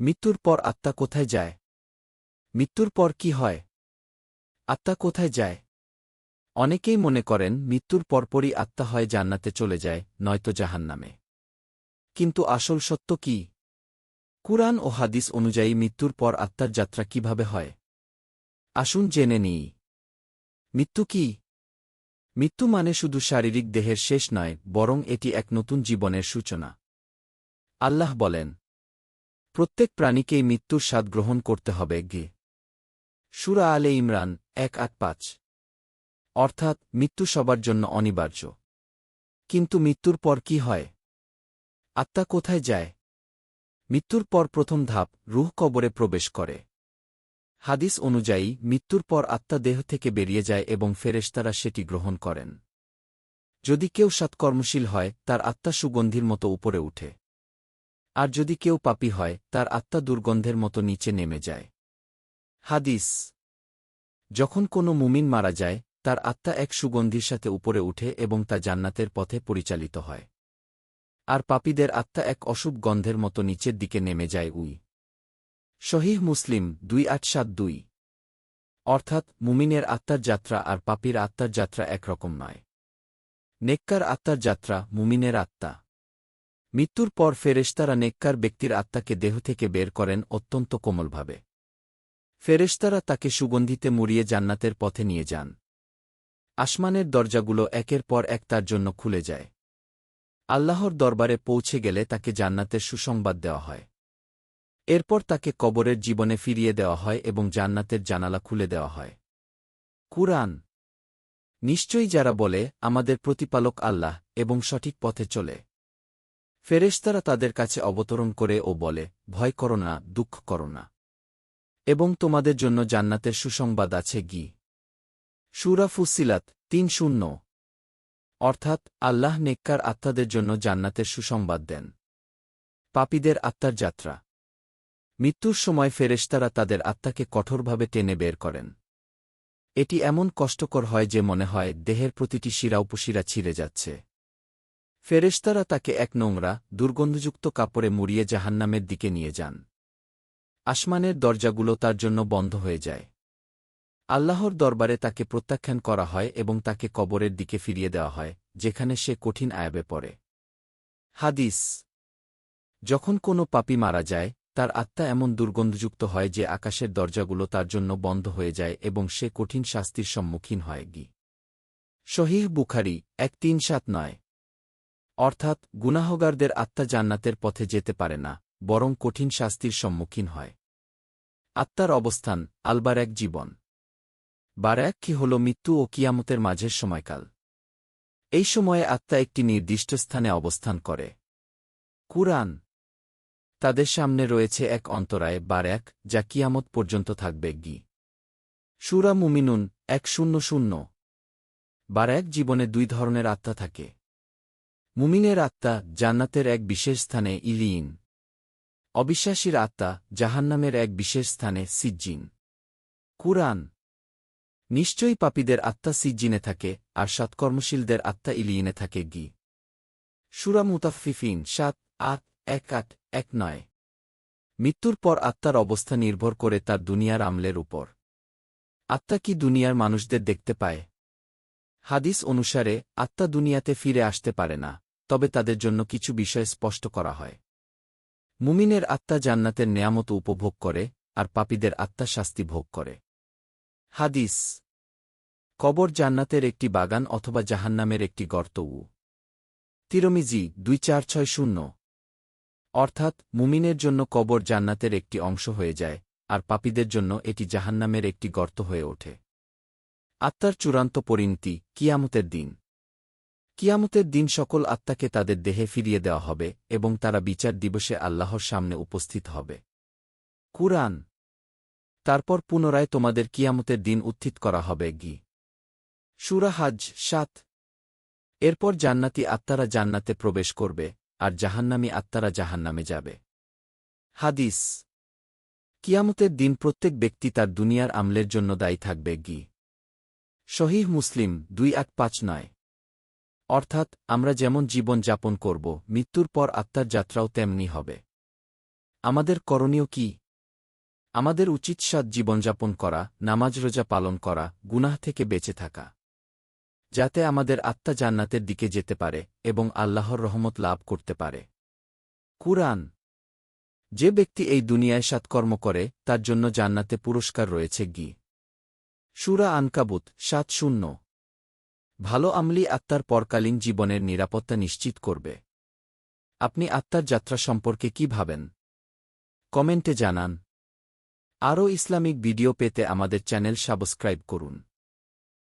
মৃত্যুর পর আত্মা কোথায় যায়? মৃত্যুর পর কি হয়? আত্মা কোথায় যায়? অনেকেই মনে করেন মৃত্যুর পরপরই আত্মা হয় জান্নাতে চলে যায়, নয়তো জাহান্নামে। কিন্তু আসল সত্য কি? কুরআন ও হাদিস অনুযায়ী মৃত্যুর পর আত্মার যাত্রা কীভাবে হয়? আসুন জেনে নিই। মৃত্যু কি? মৃত্যু মানে শুধু শারীরিক দেহের শেষ নয়, বরং এটি এক নতুন জীবনের সূচনা। আল্লাহ বলেন প্রত্যেক প্রাণীকেই মৃত্যুর স্বাদ গ্রহণ করতে হবে গে। সুরা আলে ইমরান, এক আট পাঁচ। অর্থাৎ, মৃত্যু সবার জন্য অনিবার্য। কিন্তু মৃত্যুর পর কি হয়? আত্মা কোথায় যায়? মৃত্যুর পর প্রথম ধাপ, রুহ কবরে প্রবেশ করে। হাদিস অনুযায়ী, মৃত্যুর পর আত্মা দেহ থেকে বেরিয়ে যায় এবং ফেরেশতারা সেটি গ্রহণ করেন। যদি কেউ সৎকর্মশীল হয়, তার আত্মা সুগন্ধির মতো উপরে উঠে। আর যদি কেউ পাপী হয়, তার আত্মা দুর্গন্ধের মতো নিচে নেমে যায়। হাদিস। যখন কোনো মুমিন মারা যায়, তার আত্মা এক সুগন্ধির সাথে উপরে উঠে এবং তা জান্নাতের পথে পরিচালিত হয়। আর পাপীদের আত্মা এক অশুভ গন্ধের মতো নিচের দিকে নেমে যায় উই। শহীহ মুসলিম দুই আট সাত দুই। অর্থাৎ, মুমিনের আত্মার যাত্রা আর পাপীর আত্মার যাত্রা একরকম নয়। নেককার আত্মার যাত্রা মুমিনের আত্মা। মৃত্যুর পর ফেরেশতারা নেককার ব্যক্তির আত্মাকে দেহ থেকে বের করেন অত্যন্ত কোমলভাবে। ফেরেশতারা তাকে সুগন্ধিতে মুড়িয়ে জান্নাতের পথে নিয়ে যান। আসমানের দরজাগুলো একের পর এক তার জন্য খুলে যায়। আল্লাহর দরবারে পৌঁছে গেলে তাকে জান্নাতের সুসংবাদ দেওয়া হয়। এরপর তাকে কবরের জীবনে ফিরিয়ে দেওয়া হয় এবং জান্নাতের জানালা খুলে দেওয়া হয়। কুরআন। নিশ্চয়ই যারা বলে, আমাদের প্রতিপালক আল্লাহ এবং সঠিক পথে চলে। ফেরেশতারা তাদের কাছে অবতরণ করে ও বলে, ভয় করো না, দুঃখ করো না। এবং তোমাদের জন্য জান্নাতের সুসংবাদ আছে গি। সুরা ফুসিলাত তিন শূন্য। অর্থাৎ আল্লাহ নেককার আত্মাদের জন্য জান্নাতের সুসংবাদ দেন। পাপীদের আত্মার যাত্রা। মৃত্যুর সময় ফেরেশতারা তাদের আত্মাকে কঠোরভাবে টেনে বের করেন। এটি এমন কষ্টকর হয় যে মনে হয় দেহের প্রতিটি শিরা উপশিরা ছিঁড়ে যাচ্ছে। ফেরেশতারা তাকে এক নোংরা, দুর্গন্ধযুক্ত কাপড়ে মুড়িয়ে জাহান্নামের দিকে নিয়ে যান। আসমানের দরজাগুলো তার জন্য বন্ধ হয়ে যায়। আল্লাহর দরবারে তাকে প্রত্যাখ্যান করা হয় এবং তাকে কবরের দিকে ফিরিয়ে দেওয়া হয়, যেখানে সে কঠিন আয়াবে পড়ে। হাদিস। যখন কোনো পাপি মারা যায়, তার আত্মা এমন দুর্গন্ধযুক্ত হয় যে আকাশের দরজাগুলো তার জন্য বন্ধ হয়ে যায় এবং সে কঠিন শাস্তির সম্মুখীন হয়। গি। শহীহ বুখারি, এক তিন সাত নয়। অর্থাৎ, গুনাহগারদের আত্মা জান্নাতের পথে যেতে পারে না, বরং কঠিন শাস্তির সম্মুখীন হয়। আত্মার অবস্থান, আলবার এক জীবন। বারাক কি হল মৃত্যু ও কিয়ামতের মাঝের সময়কাল। এই সময়ে আত্মা একটি নির্দিষ্ট স্থানে অবস্থান করে। কুরআন। তাদের সামনে রয়েছে এক অন্তরায় বারাক যা কিয়ামত পর্যন্ত থাকবে গি। সুরা মুমিনুন, এক শূন্য শূন্য। বারাক জীবনে দুই ধরনের আত্মা থাকে। মুমিনের আত্মা জান্নাতের এক বিশেষ স্থানে ইলিইন অবিশ্বাসীর আত্মা জাহান্নামের এক বিশেষ স্থানে সিজ্জিন। কুরআন। নিশ্চয়ই পাপীদের আত্মা সিজ্জিনে থাকে, আর সৎকর্মশীলদের আত্মা ইলিইনে থাকে গি। সুরা মুতাফিফিন সাত, আট, এক আট, এক, নয়। মৃত্যুর পর আত্মার অবস্থা নির্ভর করে তার দুনিয়ার আমলের উপর। আত্মা কি দুনিয়ার মানুষদের দেখতে পায়? হাদিস অনুসারে, আত্মা দুনিয়াতে ফিরে আসতে পারে না। তবে তাদের জন্য কিছু বিষয় স্পষ্ট করা হয়। মুমিনের আত্মা জান্নাতের নেয়ামত উপভোগ করে, আর পাপীদের আত্মা শাস্তি ভোগ করে। হাদিস। কবর জান্নাতের একটি বাগান অথবা জাহান্নামের একটি গর্ত উ। তিরমিজি দুই চার ছয় শূন্য। অর্থাৎ, মুমিনের জন্য কবর জান্নাতের একটি অংশ হয়ে যায়, আর পাপীদের জন্য এটি জাহান্নামের একটি গর্ত হয়ে ওঠে। আত্মার চূড়ান্ত পরিণতি কিয়ামতের দিন। কিয়ামতের দিন সকল আত্মাকে তাদের দেহে ফিরিয়ে দেওয়া হবে এবং তারা বিচার দিবসে আল্লাহর সামনে উপস্থিত হবে। কুরআন। তারপর পুনরায় তোমাদের কিয়ামতের দিন উত্থিত করা হবে গি। সুরা হাজ সাত। এরপর জান্নাতি আত্মারা জান্নাতে প্রবেশ করবে আর জাহান্নামী আত্মারা জাহান্নামে যাবে। হাদিস। কিয়ামতের দিন প্রত্যেক ব্যক্তি তার দুনিয়ার আমলের জন্য দায়ী থাকবে গি। শহীহ মুসলিম দুই আট পাঁচ নয়। অর্থাৎ, আমরা যেমন জীবন যাপন করব, মৃত্যুর পর আত্মার যাত্রাও তেমনি হবে। আমাদের করণীয় কি? আমাদের উচিত সৎ জীবনযাপন করা, নামাজ রোজা পালন করা, গুনাহ থেকে বেঁচে থাকা। যাতে আমাদের আত্মা জান্নাতের দিকে যেতে পারে এবং আল্লাহর রহমত লাভ করতে পারে। কুরআন। যে ব্যক্তি এই দুনিয়ায় সৎকর্ম করে, তার জন্য জান্নাতে পুরস্কার রয়েছে গি। সুরা আনকাবুত, সাত শূন্য। ভালো আমলি আত্মার পরকালীন জীবনের নিরাপত্তা নিশ্চিত করবে। আপনি আত্মার যাত্রা সম্পর্কে কি ভাবেন? কমেন্টে জানান। আরও ইসলামিক ভিডিও পেতে আমাদের চ্যানেল সাবস্ক্রাইব করুন।